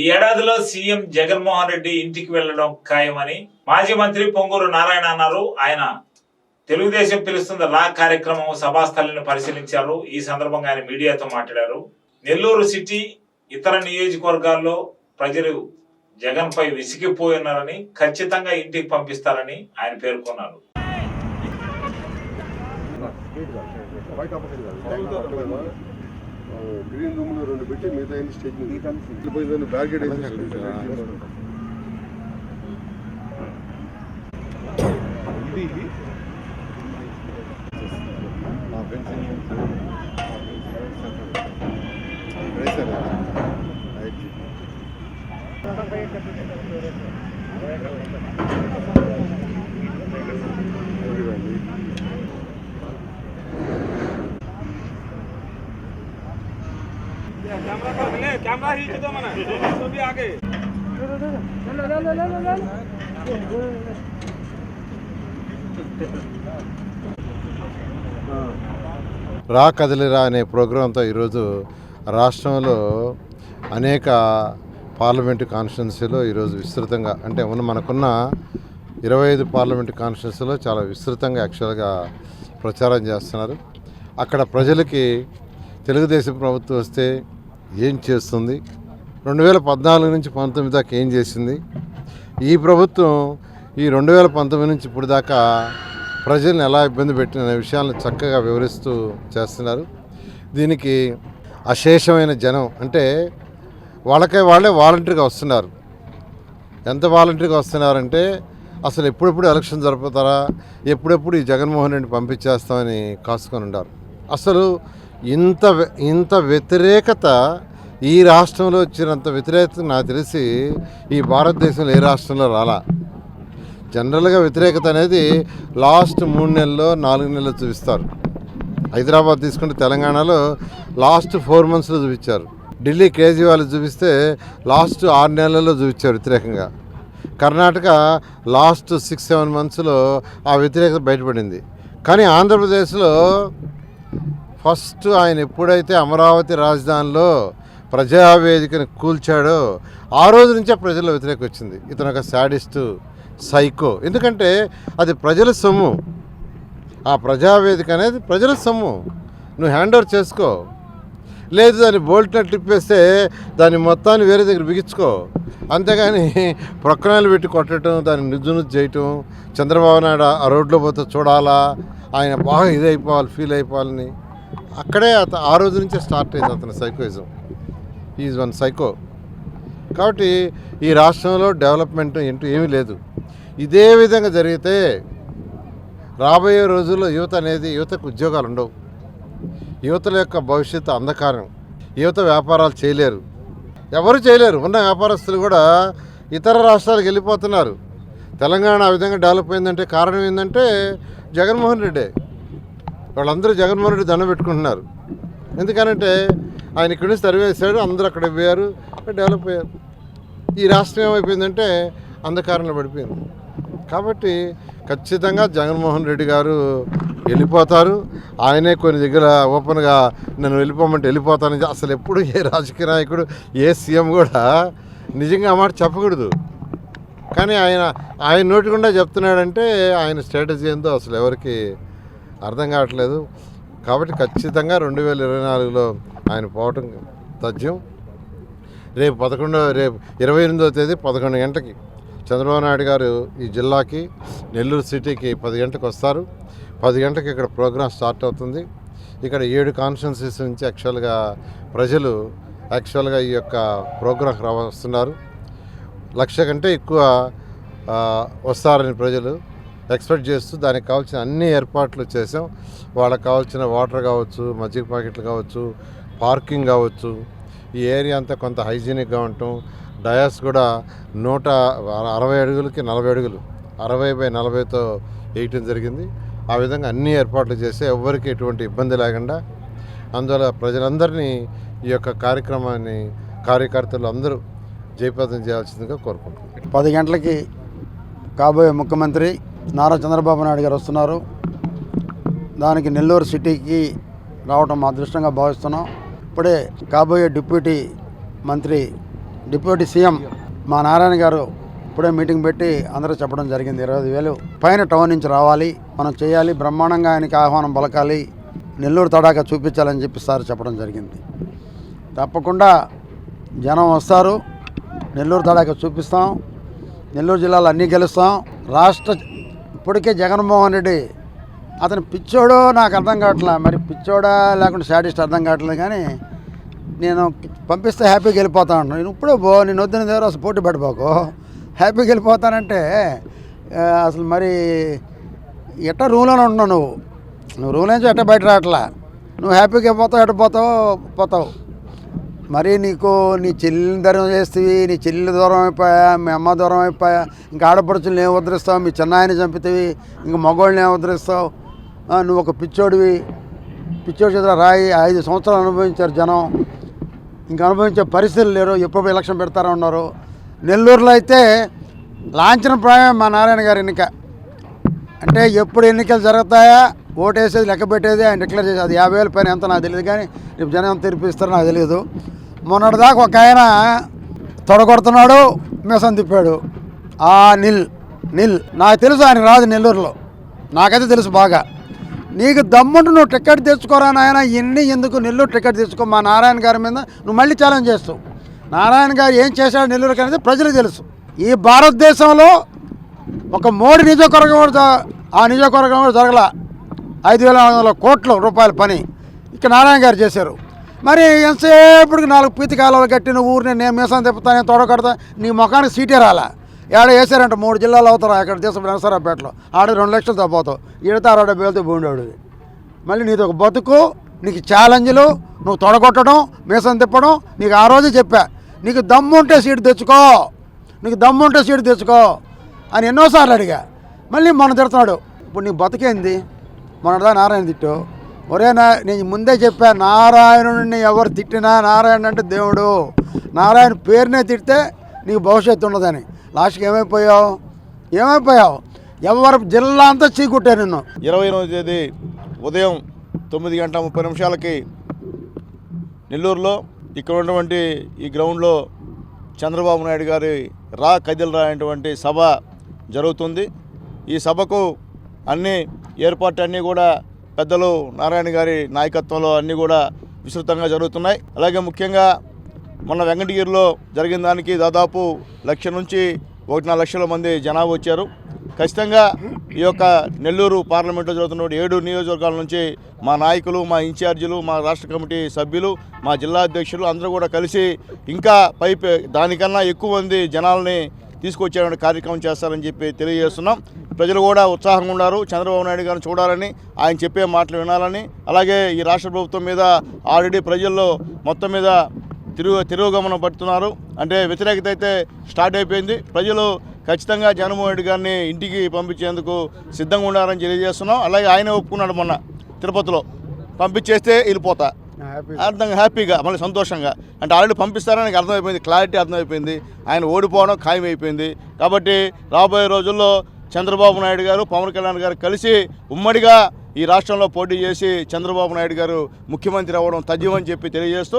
ఈ ఏడాదిలో సీఎం జగన్మోహన్ రెడ్డి ఇంటికి వెళ్ళడం ఖాయమని మాజీ మంత్రి పొంగూరు నారాయణ అన్నారు. ఆయన తెలుగుదేశం పిలుస్తున్న రా కార్యక్రమం సభాస్థలిని పరిశీలించారు. ఈ సందర్భంగా ఆయన మీడియాతో మాట్లాడారు. నెల్లూరు సిటీ ఇతర నియోజకవర్గాల్లో ప్రజలు జగన్ పై విసిగిపోయినారని ఖచ్చితంగా ఇంటికి పంపిస్తారని ఆయన పేర్కొన్నారు. బయట గ్రీన్ రూమ్లో రెండు పెట్టి మిగతా అన్ని స్టేజ్ మీద బ్యారికేడ్ వేసేసి कैमरा ही दो मना तो भी आगे రా కదలిరా అనే ప్రోగ్రాంతో ఈరోజు రాష్ట్రంలో అనేక పార్లమెంటు కాన్స్టిట్యున్సీలో ఈరోజు విస్తృతంగా అంటే ఉన్న మనకున్న ఇరవై ఐదు పార్లమెంటు కాన్స్టిట్యున్సీలో చాలా విస్తృతంగా యాక్చువల్గా ప్రచారం చేస్తున్నారు అక్కడ ప్రజలకి తెలుగుదేశం ప్రభుత్వం వస్తే ఏం చేస్తుంది? రెండు వేల పద్నాలుగు నుంచి పంతొమ్మిది దాకా ఏం చేసింది? ఈ ప్రభుత్వం ఈ రెండు వేల పంతొమ్మిది నుంచి ఇప్పుడు దాకా ప్రజల్ని ఎలా ఇబ్బంది పెట్టిన విషయాలను చక్కగా వివరిస్తూ చేస్తున్నారు. దీనికి అశేషమైన జనం అంటే వాళ్ళకే వాళ్ళే వాలంటరీగా వస్తున్నారు. ఎంత వాలంటరీగా వస్తున్నారంటే అసలు ఎప్పుడెప్పుడు ఎలక్షన్ జరుపుతారా? ఎప్పుడెప్పుడు ఈ జగన్మోహన్ రెడ్డి పంపించేస్తామని కాసుకొని ఉన్నారు. అసలు ఇంత ఇంత వ్యతిరేకత ఈ రాష్ట్రంలో వచ్చినంత వ్యతిరేకత నాకు తెలిసి ఈ భారతదేశంలో ఏ రాష్ట్రంలో రాలా. జనరల్గా వ్యతిరేకత అనేది లాస్ట్ మూడు నెలల్లో నాలుగు నెలలు చూపిస్తారు. హైదరాబాద్ తీసుకుంటే తెలంగాణలో లాస్ట్ ఫోర్ మంత్స్లో చూపించారు. ఢిల్లీ కేజ్రీవాల్ చూపిస్తే లాస్ట్ ఆరు నెలల్లో చూపించారు వ్యతిరేకంగా. కర్ణాటక లాస్ట్ సిక్స్ సెవెన్ మంత్స్లో ఆ వ్యతిరేకత బయటపడింది. కానీ ఆంధ్రప్రదేశ్లో ఫస్ట్ ఆయన ఎప్పుడైతే అమరావతి రాజధానిలో ప్రజావేదికను కూల్చాడో ఆ రోజు నుంచే ప్రజల్లో వ్యతిరేకం వచ్చింది. ఇతను ఒక శాడిస్టు సైకో. ఎందుకంటే అది ప్రజల సొమ్ము. ఆ ప్రజావేదిక అనేది ప్రజల సొమ్ము. నువ్వు హ్యాండ్ ఓవర్ చేసుకో. లేదు దాన్ని బోల్ట్న టిప్పేస్తే దాన్ని మొత్తాన్ని వేరే దగ్గర బిగించుకో. అంతేగాని ప్రొక్కనాలు పెట్టి కొట్టడం దాన్ని నిజును చేయటం చంద్రబాబు నాయుడు ఆ రోడ్లో పోతే చూడాలా ఆయన బాగా ఇదైపోవాలి ఫీల్ అయిపోవాలని. అక్కడే అత ఆ రోజు నుంచే స్టార్ట్ అయింది అతని సైకోయిజం. ఈజ్ వన్ సైకో కాబట్టి ఈ రాష్ట్రంలో డెవలప్మెంట్ ఏంటో ఏమీ లేదు. ఇదే విధంగా జరిగితే రాబోయే రోజుల్లో యువత అనేది యువతకు ఉద్యోగాలు ఉండవు. యువతల యొక్క భవిష్యత్తు అంధకారం. యువత వ్యాపారాలు చేయలేరు. ఎవరు చేయలేరు. ఉన్న వ్యాపారస్తులు కూడా ఇతర రాష్ట్రాలకు వెళ్ళిపోతున్నారు. తెలంగాణ ఆ విధంగా డెవలప్ అయిందంటే కారణం ఏంటంటే జగన్మోహన్ రెడ్డే. వాళ్ళందరూ జగన్మోహన్ రెడ్డి దండం పెట్టుకుంటున్నారు. ఎందుకనంటే ఆయన ఇక్కడి నుంచి తరివేశాడు అందరూ అక్కడ పోయారు డెవలప్ అయ్యారు. ఈ రాష్ట్రం ఏమైపోయిందంటే అంధకారంలో పడిపోయింది. కాబట్టి ఖచ్చితంగా జగన్మోహన్ రెడ్డి గారు వెళ్ళిపోతారు. ఆయనే కొన్ని దగ్గర ఓపెన్గా నన్ను వెళ్ళిపోమంటే వెళ్ళిపోతానని అసలు ఎప్పుడు ఏ రాజకీయ నాయకుడు ఏ సీఎం కూడా నిజంగా ఆ మాట చెప్పకూడదు. కానీ ఆయన ఆయన నోటి గుండా చెప్తున్నాడంటే ఆయన స్ట్రాటజీ ఏందో అసలు ఎవరికి అర్థం కావట్లేదు. కాబట్టి ఖచ్చితంగా రెండు వేల ఇరవై నాలుగులో ఆయన పోవటం తథ్యం. రేపు పదకొండో రేపు ఇరవై ఎనిమిదో తేదీ పదకొండు గంటకి చంద్రబాబు నాయుడు గారు ఈ జిల్లాకి నెల్లూరు సిటీకి పది గంటకు వస్తారు. పది గంటకి ఇక్కడ ప్రోగ్రాం స్టార్ట్ అవుతుంది. ఇక్కడ ఏడు కాన్స్టిట్యున్సీస్ నుంచి యాక్చువల్గా ప్రజలు యాక్చువల్గా ఈ యొక్క ప్రోగ్రాంకి రా వస్తున్నారు. లక్ష కంటే ఎక్కువ వస్తారని ప్రజలు. ఎక్స్పెక్ట్ చేస్తూ దానికి కావాల్సిన అన్ని ఏర్పాట్లు చేసాం. వాళ్ళకి కావాల్సిన వాటర్ కావచ్చు మజ్జిగ ప్యాకెట్లు కావచ్చు పార్కింగ్ కావచ్చు ఈ ఏరియా అంతా కొంత హైజీనిక్గా ఉండటం. డయాస్ కూడా నూట అరవై అడుగులకి నలభై అడుగులు అరవై బై నలభైతో వేయటం జరిగింది. ఆ విధంగా అన్ని ఏర్పాట్లు చేసి ఎవ్వరికి ఎటువంటి ఇబ్బంది లేకుండా అందువల్ల ప్రజలందరినీ ఈ యొక్క కార్యక్రమాన్ని కార్యకర్తలు అందరూ జయప్రదం చేయాల్సిందిగా కోరుకుంటున్నాను పది గంటలకి కాబోయే ముఖ్యమంత్రి నారా చంద్రబాబు నాయుడు గారు వస్తున్నారు. దానికి నెల్లూరు సిటీకి రావటం మా అదృష్టంగా భావిస్తున్నాం. ఇప్పుడే కాబోయే డిప్యూటీ మంత్రి డిప్యూటీ సీఎం మా నారాయణ గారు ఇప్పుడే మీటింగ్ పెట్టి అందరూ చెప్పడం జరిగింది. ఇరవై వేలు పైన టౌన్ నుంచి రావాలి మనం చేయాలి బ్రహ్మాండంగా ఆయనకి ఆహ్వానం పలకాలి నెల్లూరు తడాక చూపించాలని చెప్పి సార్ చెప్పడం జరిగింది. తప్పకుండా జనం వస్తారు నెల్లూరు తడాక చూపిస్తాం నెల్లూరు జిల్లాలో అన్నీ గెలుస్తాం రాష్ట్ర ఇప్పటికే జగన్మోహన్ రెడ్డి అతను పిచ్చోడో నాకు అర్థం కావట్లే మరి పిచ్చోడా లేకుంటే శాడిస్ట్ అర్థం కావట్లేదు కానీ నేను పంపిస్తే హ్యాపీగా వెళ్ళిపోతా ఉంటాను. నేను ఇప్పుడే పో నేను వద్దని దగ్గర అసలు పోటీ పెట్టబోకు హ్యాపీగా వెళ్ళిపోతానంటే అసలు మరి ఎట్ట రూమ్లోనే ఉంటున్నావు నువ్వు? నువ్వు రూమ్ నుంచి ఎట్ట బయట రావట్లా? నువ్వు హ్యాపీగా పోతావు ఎట్ట పోతావు పోతావు. మరి నీకు నీ చెల్లిని దూరం చేస్తేవి నీ చెల్లి దూరం అయిపోయా మీ అమ్మ దూరం అయిపోయా ఇంకా ఆడపడుచులను ఏం ఉద్ధరిస్తావు? మీ చిన్నాయని చంపితేవి ఇంక మగవాళ్ళని ఏం ఉద్ధరిస్తావు? నువ్వు ఒక పిచ్చోడివి. పిచ్చోడి చేత రాయి ఐదు సంవత్సరాలు అనుభవించారు జనం. ఇంకా అనుభవించే పరిస్థితులు లేరు. ఎప్పుడు ఎలక్షన్ పెడతారా ఉన్నారు నెల్లూరులో అయితే లాంఛనప్రాయం మా నారాయణ గారి ఎన్నిక. అంటే ఎప్పుడు ఎన్నికలు జరుగుతాయా? ఓటేసేది లెక్క పెట్టేది ఆయన డిక్లేర్ చేసేది. యాభై వేల పైన ఎంత నాకు తెలియదు కానీ రేపు జనం ఎంత తీర్పు నాకు తెలియదు మొన్నటిదాకా ఒక ఆయన తొడగొడుతున్నాడు మిసం తిప్పాడు. ఆ నిల్ నిల్. నాకు తెలుసు ఆయన రాదు నెల్లూరులో. నాకైతే తెలుసు బాగా. నీకు దమ్ముంటు నువ్వు టికెట్ తెచ్చుకోరా నాయన ఎన్ని ఎందుకు నెల్లూరు టికెట్ తెచ్చుకో మా నారాయణ గారి మీద నువ్వు మళ్ళీ ఛాలెంజ్ చేస్తావు. నారాయణ గారు ఏం చేశాడు నెల్లూరుకి అనేది ప్రజలకు తెలుసు. ఈ భారతదేశంలో ఒక మోడీ నియోజకవర్గం కూడా ఆ నియోజకవర్గం కూడా జరగల. ఐదు వేల నాలుగు వందల కోట్ల రూపాయల పని ఇక్కడ నారాయణ గారు చేశారు. మరి ఎంతసేపటికి నాలుగు పీతి కాలువలు కట్టిన ఊరిని నేను మీసం తిప్పుతాను తోడ కడతా నీ ముఖానికి సీటే రాలా? ఏడ వేసారంట మూడు జిల్లాలు అవుతారా అక్కడ దేశం నరసరాపేటలో ఆడ రెండు లక్షలు తప్పవుతావు ఈడతో అరవై డెబ్బై వేలతో మళ్ళీ నీది ఒక బతుకు నీకు ఛాలెంజ్లు నువ్వు తొడగొట్టడం మీసం తిప్పడం నీకు ఆ రోజు చెప్పా. నీకు దమ్ముంటే సీటు తెచ్చుకో. నీకు దమ్ముంటే సీటు తెచ్చుకో అని ఎన్నోసార్లు అడిగా. మళ్ళీ మొన్న తిడుతున్నాడు. ఇప్పుడు నీ బతికేంది? మొన్నటిదా నారాయణ తిట్టు ఒరే నా నేను ముందే చెప్పాను నారాయణుడిని ఎవరు తిట్టినా నారాయణ అంటే దేవుడు. నారాయణ పేరునే తిడితే నీకు భవిష్యత్తు ఉండదని. లాస్ట్కి ఏమైపోయావు? ఏమైపోయావు? ఎవరు జిల్లా అంతా చీకుట్టారు నిన్ను. ఇరవై ఎనిమిది తేదీ ఉదయం తొమ్మిది గంటల ముప్పై నిమిషాలకి నెల్లూరులో ఇక్కడ ఉన్నటువంటి ఈ గ్రౌండ్లో చంద్రబాబు నాయుడు గారి రా కదిలరా అనేటువంటి సభ జరుగుతుంది. ఈ సభకు అన్ని ఏర్పాటు అన్నీ కూడా పెద్దలు నారాయణ గారి నాయకత్వంలో అన్నీ కూడా విస్తృతంగా జరుగుతున్నాయి. అలాగే ముఖ్యంగా మొన్న వెంకటగిరిలో జరిగిన దానికి దాదాపు లక్ష నుంచి ఒకటిన్నర లక్షల మంది జనాభా వచ్చారు. ఖచ్చితంగా ఈ యొక్క నెల్లూరు పార్లమెంట్లో జరుగుతున్న ఏడు నియోజకవర్గాల నుంచి మా నాయకులు మా ఇన్ఛార్జీలు మా రాష్ట్ర కమిటీ సభ్యులు మా జిల్లా అధ్యక్షులు అందరూ కూడా కలిసి ఇంకా పై దానికన్నా ఎక్కువ మంది జనాల్ని తీసుకొచ్చేటువంటి కార్యక్రమం చేస్తారని చెప్పి తెలియజేస్తున్నాం. ప్రజలు కూడా ఉత్సాహంగా ఉన్నారు. చంద్రబాబు నాయుడు గారిని చూడాలని ఆయన చెప్పే మాటలు వినాలని అలాగే ఈ రాష్ట్ర ప్రభుత్వం మీద ఆల్రెడీ ప్రజల్లో మొత్తం మీద తిరుగు తిరోగమనం పడుతున్నారు. అంటే వ్యతిరేకత అయితే స్టార్ట్ అయిపోయింది. ప్రజలు ఖచ్చితంగా జగన్మోహన్ రెడ్డి గారిని ఇంటికి పంపించేందుకు సిద్ధంగా ఉన్నారని తెలియజేస్తున్నాం. అలాగే ఆయన ఒప్పుకున్నాడు మొన్న తిరుపతిలో. పంపించేస్తే వెళ్ళిపోతా. అర్థం హ్యాపీగా మళ్ళీ సంతోషంగా. అంటే ఆల్రెడీ పంపిస్తారని అర్థమైపోయింది క్లారిటీ అర్థమైపోయింది. ఆయన ఓడిపోవడం ఖాయం అయిపోయింది కాబట్టి రాబోయే రోజుల్లో చంద్రబాబు నాయుడు గారు పవన్ కళ్యాణ్ గారు కలిసి ఉమ్మడిగా ఈ రాష్ట్రంలో పోటీ చేసి చంద్రబాబు నాయుడు గారు ముఖ్యమంత్రి అవ్వడం తథ్యమని చెప్పి తెలియజేస్తూ